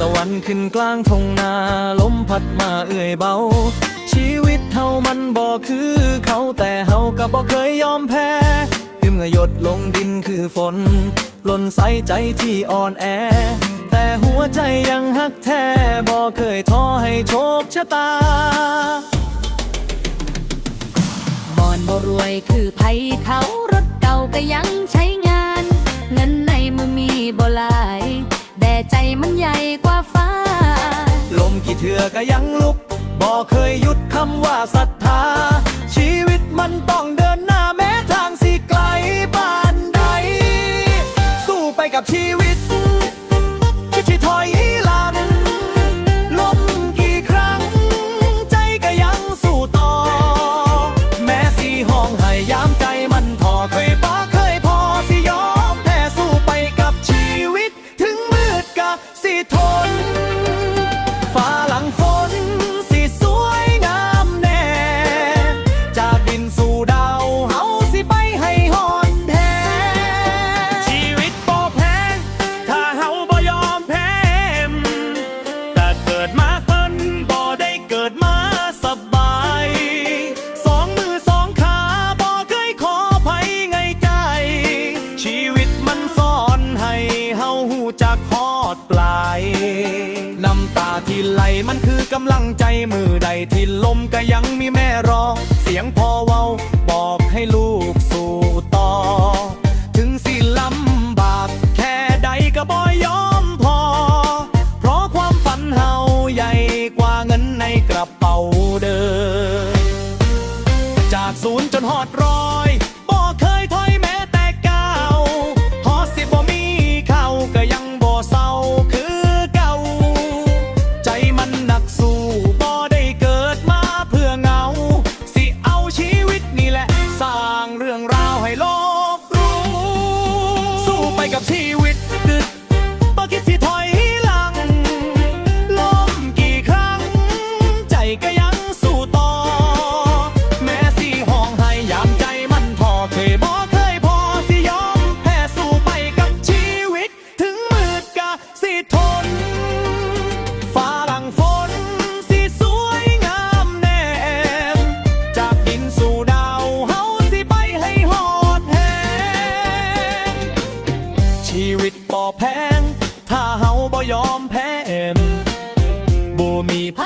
ตะวันขึ้นกลางทงนาลมพัดมาเอื่อยเบา ชีวิตเฮามันบ่คือเขาแต่เฮาก็บ่เคยยอมแพ้ถึงเหงื่อหยดลงดินคือฝนหล่นใส่ใจที่อ่อนแอ แต่หัวใจยังฮักแท้บ่เคยท้อให้โชคชะตาบอนบ่รวยคือไผเขารถเก่าก็ยังใช้งาน เงินในมือมีบ่หลาย ใจมันใหญ่กว่าฟ้า ลมกี่เถื่อก็ยังลุก บ่เคยหยุดคำว่าศรัทธาชีวิต ลายน้ำตาที่ไหลมันคือกำลังใจมือใดที่ลมก็ยังมีแม่รอเสียงพ่อเว้าบอกให้ลูกสู่ต่อ ถึงสิลำบากแค่ใดก็บ่ยอมพอ เพราะความฝันเฮาใหญ่กว่าเงินในกระเป๋าเดิมจากศูนย์จนหอดร้อย ชีวิตบ่แพง ถ้าเฮาบ่ยอมแพ้บ่มีไผ